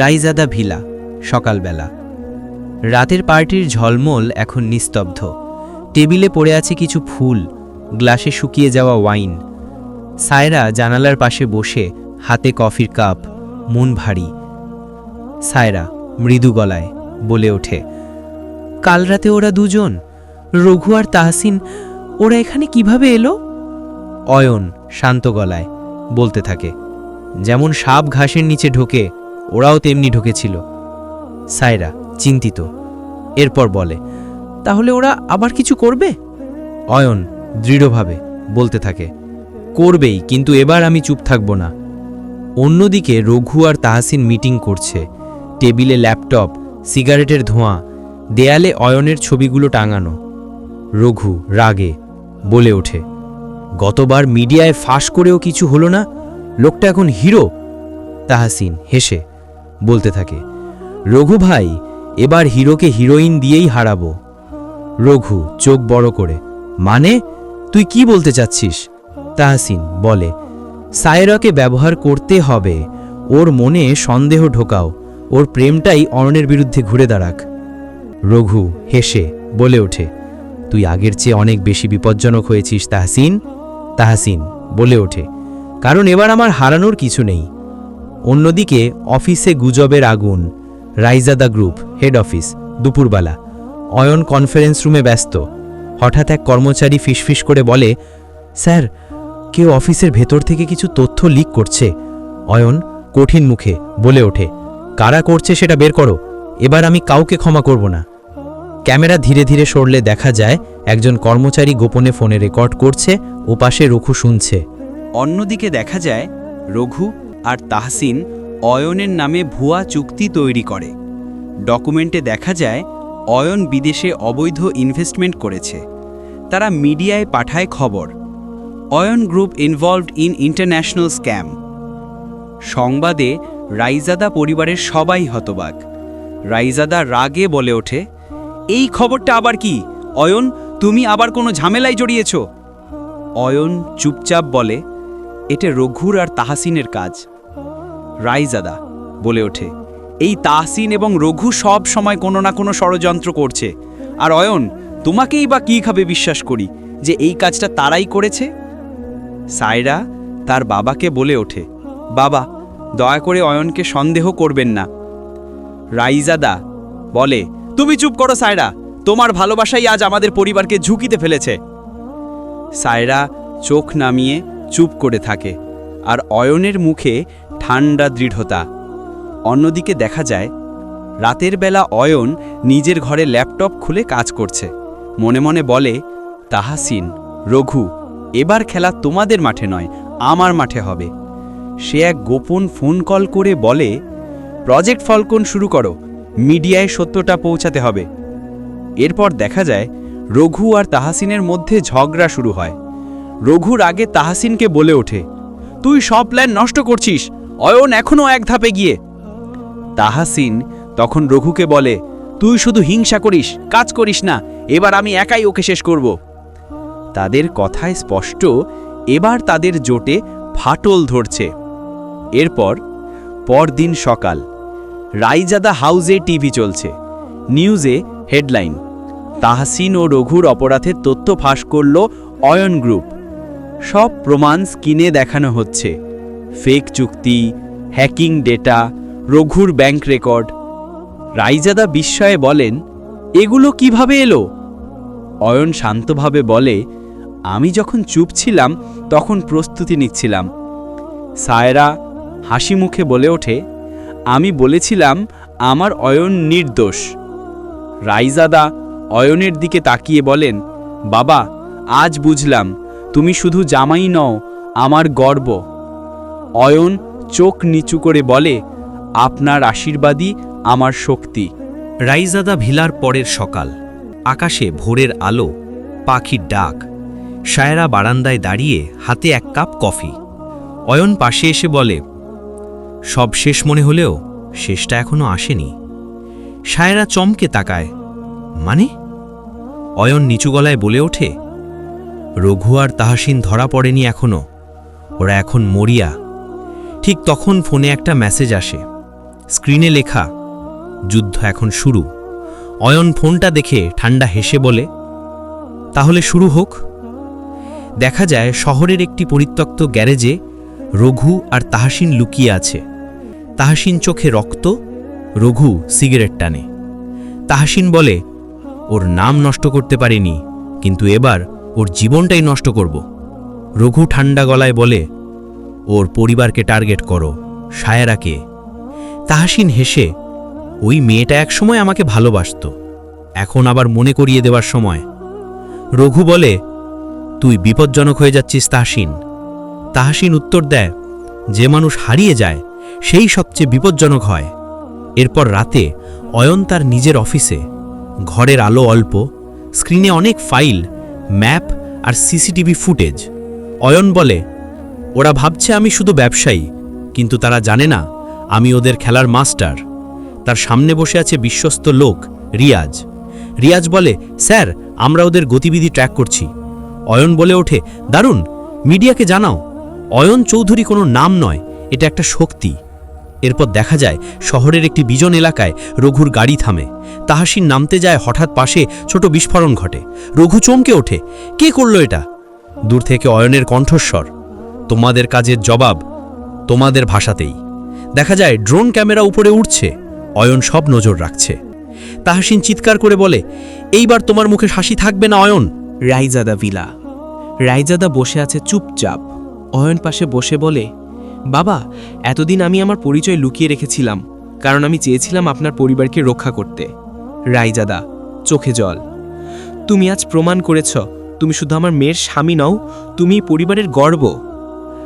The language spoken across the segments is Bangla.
রাইজাদা ভিলা, সকালবেলা। রাতের পার্টির ঝলমল এখন নিস্তব্ধ। টেবিলে পড়ে আছে কিছু ফুল, গ্লাসে শুকিয়ে যাওয়া ওয়াইন। সায়রা জানালার পাশে বসে হাতে কফির কাপ, মন ভারী। সায়রা মৃদু গলায় বলে ওঠে, কাল রাতে ওরা দুজন, রঘু আর তাহসিন, ওরা এখানে কীভাবে এলো? অয়ন শান্ত গলায় বলতে থাকে, যেমন সাপ ঘাসের নিচে ঢোকে ওরাও তেমনি ঢুকেছিল। সায়রা, চিন্তিত। এরপর বলে, তাহলে ওরা আবার কিছু করবে? অয়ন দৃঢ়ভাবে বলতে থাকে, করবেই, কিন্তু এবার আমি চুপ থাকব না। অন্যদিকে রঘু আর তাহাসিন মিটিং করছে। টেবিলে ল্যাপটপ, সিগারেটের ধোঁয়া, দেয়ালে অয়নের ছবিগুলো টাঙানো। রঘু রাগে বলে ওঠে, গতবার মিডিয়ায় ফাঁস করেও কিছু হলো না? লোকটা এখন হিরো? তাহাসিন হেসে বলতে থাকে, রঘু ভাই, এবার হিরোকে হিরোইন দিয়েই হারাবো। রঘু চোখ বড় করে মানে? তুই কি বলতে চাচ্ছিস? তাহসিন বলে, সায়রাকে ব্যবহার করতে হবে। ওর মনে সন্দেহ ঢোকাও। ওর প্রেমটাই অরণের বিরুদ্ধে ঘুরে দাঁড়াক। রঘু হেসে বলে ওঠে, তুই আগের চেয়ে অনেক বেশি বিপজ্জনক হয়েছিস, তাহসিন। তাহসিন বলে ওঠে, কারণ এবার আমার হারানোর কিছু নেই। অন্যদিকে অফিসে গুজবের আগুন। রাইজাদা গ্রুপ, হেড অফিস, দুপুরবেলা। অয়ন কনফারেন্স রুমে ব্যস্ত। হঠাৎ এক কর্মচারী ফিসফিস করে বলে, স্যার, কেউ অফিসের ভেতর থেকে কিছু তথ্য লিক করছে। অয়ন কঠিন মুখে বলে ওঠে, কারা করছে সেটা বের করো। এবার আমি কাউকে ক্ষমা করব না। ক্যামেরা ধীরে ধীরে সরলে দেখা যায়, একজন কর্মচারী গোপনে ফোনে রেকর্ড করছে ও পাশে রঘু শুনছে। অন্যদিকে দেখা যায়, রঘু আর তাহসিন অয়নের নামে ভুয়া চুক্তি তৈরি করে। ডকুমেন্টে দেখা যায়, অয়ন বিদেশে অবৈধ ইনভেস্টমেন্ট করেছে। তারা মিডিয়ায় পাঠায় খবর। Ayan group involved in international scam সংবাদে রাইজাদা পরিবারের সবাই হতবাক। রাইজাদা রাগে বলে ওঠে, এই খবরটা আবার কি? অয়ন, তুমি আবার কোনো ঝামেলায় জড়িয়েছ? অয়ন চুপচাপ বলে, এটা রঘুর আর তাহাসিনের কাজ। রাইজাদা বলে ওঠে। এই তাহসিন এবং রঘু সব সময় কোনো না কোনো ষড়যন্ত্র করছে। আর অয়ন, তোমাকেই বা কী খাবে বিশ্বাস করি যে এই কাজটা তারাই করেছে? সায়রা তার বাবাকে বলে ওঠে, বাবা, দয়া করে অয়নকে সন্দেহ করবেন না। রাইজাদা বলে, তুমি চুপ করো সায়রা, তোমার ভালোবাসাই আজ আমাদের পরিবারকে ঝুঁকিতে ফেলেছে। সায়রা চোখ নামিয়ে চুপ করে থাকে, আর অয়নের মুখে ঠান্ডা দৃঢ়তা। অন্যদিকে দেখা যায়, রাতের বেলা অয়ন নিজের ঘরে ল্যাপটপ খুলে কাজ করছে। মনে মনে বলে তাহাসিন রঘু, এবার খেলা তোমাদের মাঠে নয়, আমার মাঠে হবে। সে এক গোপন ফোন কল করে বলে, প্রজেক্ট ফলকন শুরু করো, মিডিয়ায় সত্যটা পৌঁছাতে হবে। এরপর দেখা যায়, রঘু আর তাহাসিনের মধ্যে ঝগড়া শুরু হয়। রঘুর আগে তাহাসিনকে বলে ওঠে, তুই সব প্ল্যান নষ্ট করছিস অয়ন এখনও এক ধাপে গিয়ে। তাহাসিন তখন রঘুকে বলে, তুই শুধু হিংসা করিস, কাজ করিস না, এবার আমি একাই ওকে শেষ করব। তাদের কথায় স্পষ্ট এবার তাদের জোটে ফাটল ধরছে। এরপর পরদিন সকাল, রাইজাদা হাউজে টিভি চলছে, নিউজে হেডলাইন। তাহসিন ও রঘুর অপরাধের তথ্য ফাঁস করল অয়ন গ্রুপ। সব প্রমাণ স্ক্রিনে দেখানো হচ্ছে। ফেক চুক্তি হ্যাকিং ডেটা রঘুর ব্যাংক রেকর্ড রাইজাদা বিস্ময়ে বলেন, এগুলো কীভাবে এলো? অয়ন শান্তভাবে বলে, আমি যখন চুপ ছিলাম, তখন প্রস্তুতি নিচ্ছিলাম। সায়রা হাসি মুখে বলে ওঠে, আমি বলেছিলাম, আমার অয়ন নির্দোষ। রাইজাদা অয়নের দিকে তাকিয়ে বলেন, বাবা, আজ বুঝলাম, তুমি শুধু জামাই নও, আমার গর্ব। অয়ন চোখ নিচু করে বলে, আপনার আশীর্বাদই আমার শক্তি। রাইজাদা ভিলার পরের সকাল। আকাশে ভোরের আলো, পাখির ডাক। সায়রা বারান্দায় দাঁড়িয়ে হাতে এক কাপ কফি। অয়ন পাশে এসে বলে, সব শেষ মনে হলেও শেষটা এখনও আসেনি। সায়রা চমকে তাকায় মানে? অয়ন নিচু গলায় বলে ওঠে, রঘু আর তাহাসিন ধরা পড়েনি এখনও। ওরা এখন মরিয়া। ঠিক তখন ফোনে একটা মেসেজ আসে। স্ক্রিনে লেখা, যুদ্ধ এখন শুরু। অয়ন ফোনটা দেখে ঠান্ডা হেসে বলে, তাহলে শুরু হোক। দেখা যায় শহরের একটি পরিত্যক্ত গ্যারেজে রঘু আর তাহাসিন লুকিয়ে আছে। তাহাসিন চোখে রক্ত, রঘু সিগারেট টানে। তাহাসিন বলে, ওর নাম নষ্ট করতে পারিনি, কিন্তু এবার ওর জীবনটাই নষ্ট করব। রঘু ঠান্ডা গলায় বলে ওর পরিবারকে টার্গেট করো, সায়রাকে। তাহাসিন হেসে, ওই মেয়েটা একসময় আমাকে ভালোবাসত, এখন আবার মনে করিয়ে দেওয়ার সময়। রঘু বলে, তুই বিপজ্জনক হয়ে যাচ্ছিস তাহসিন। তাহসিন উত্তর দেয়, যে মানুষ হারিয়ে যায়, সেই সবচেয়ে বিপজ্জনক হয়। এরপর রাতে অয়ন তার নিজের অফিসে, ঘরের আলো অল্প, স্ক্রিনে অনেক ফাইল, ম্যাপ আর সিসিটিভি ফুটেজ। অয়ন বলে ওরা ভাবছে আমি শুধু ব্যবসায়ী, কিন্তু তারা জানে না আমি ওদের খেলার মাস্টার। তার সামনে বসে আছে বিশ্বস্ত লোক, রিয়াজ। রিয়াজ বলে, স্যার, আমরা ওদের গতিবিধি ট্র্যাক করছি। অয়ন বলে ওঠে, দারুণ, মিডিয়াকে জানাও। অয়ন চৌধুরী কোনো নাম নয়, এটা একটা শক্তি। এরপর দেখা যায়, শহরের একটি বিজন এলাকায় রঘুর গাড়ি থামে। তাহাসিন নামতে যায় হঠাৎ পাশে ছোট বিস্ফোরণ ঘটে। রঘু চমকে ওঠে, কে করল এটা? দূর থেকে অয়নের কণ্ঠস্বর। তোমাদের কাজের জবাব তোমাদের ভাষাতেই। দেখা যায়, ড্রোন ক্যামেরা উপরে উঠছে, অয়ন সব নজর রাখছে। তাহাসিন চিৎকার করে বলে, এইবার তোমার মুখে হাসি থাকবে না, অয়ন? রাইজাদা ভিলা। রাইজাদা বসে আছে চুপচাপ। অয়ন পাশে বসে বলে, বাবা, এতদিন আমি আমার পরিচয় লুকিয়ে রেখেছিলাম, কারণ আমি চেয়েছিলাম আপনার পরিবারকে রক্ষা করতে। রাইজাদা, চোখে জল। তুমি আজ প্রমাণ করেছ, তুমি শুধু আমার মেয়ের স্বামী নও তুমি পরিবারের গর্ব।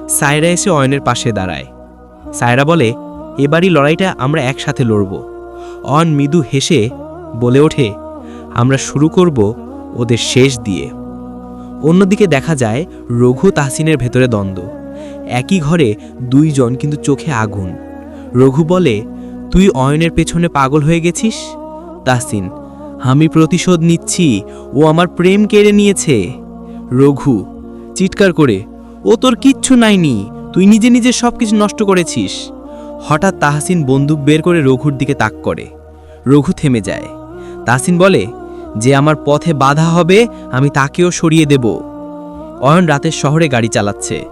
সায়রা এসে অয়নের পাশে দাঁড়ায়। সায়রা বলে, এবারই লড়াইটা আমরা একসাথে লড়ব। অন মৃদু হেসে বলে ওঠে, আমরা শুরু করব ওদের শেষ দিয়ে। অন্যদিকে দেখা যায়, রঘু তাহসিনের ভেতরে দ্বন্দ্ব। একই ঘরে দুইজন কিন্তু চোখে আগুন। রঘু বলে, তুই অয়নের পেছনে পাগল হয়ে গেছিস? তাহসিন, আমি প্রতিশোধ নিচ্ছি। ও আমার প্রেম কেড়ে নিয়েছে। রঘু, চিৎকার করে ও তোর কিচ্ছু নাইনি, তুই নিজে নিজে সব কিছু নষ্ট করেছিস। হঠাৎ তাহসিন বন্দুক বের করে রঘুর দিকে তাক করে। রঘু থেমে যায়। তাহসিন বলে, যে আমার পথে বাধা হবে, আমি তাকেও সরিয়ে দেব। অয়ন রাতের শহরে গাড়ি চালাচ্ছে।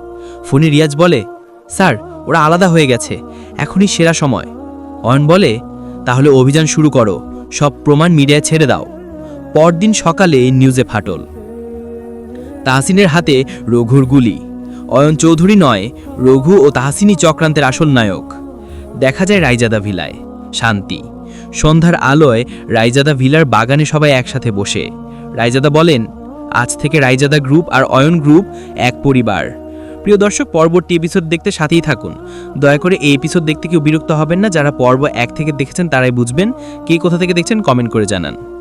ফোনে রিয়াজ বলে, স্যার, ওরা আলাদা হয়ে গেছে, এখনই সেরা সময়। অয়ন বলে, তাহলে অভিযান শুরু করো, সব প্রমাণ মিডিয়ায় ছেড়ে দাও। পরদিন সকালে নিউজে ফাটল। তাহসিনের হাতে রঘুর গুলি। অয়ন চৌধুরী নয়, রঘু ও তাহসিনই চক্রান্তের আসল নায়ক। দেখা যায় রাইজাদা ভিলায়। শান্তি। সন্ধ্যার আলোয় রাইজাদা ভিলার বাগানে সবাই একসাথে বসে। রাইজাদা বলেন, আজ থেকে রাইজাদা গ্রুপ আর অয়ন গ্রুপ এক পরিবার। প্রিয় দর্শক, পরবর্তী এপিসোড দেখতে সাথেই থাকুন। দয়া করে এই এপিসোড দেখতে কেউ বিরক্ত হবেন না, যারা পর্ব এক থেকে দেখেছেন তারাই বুঝবেন, কে কোথা থেকে দেখছেন কমেন্ট করে জানান।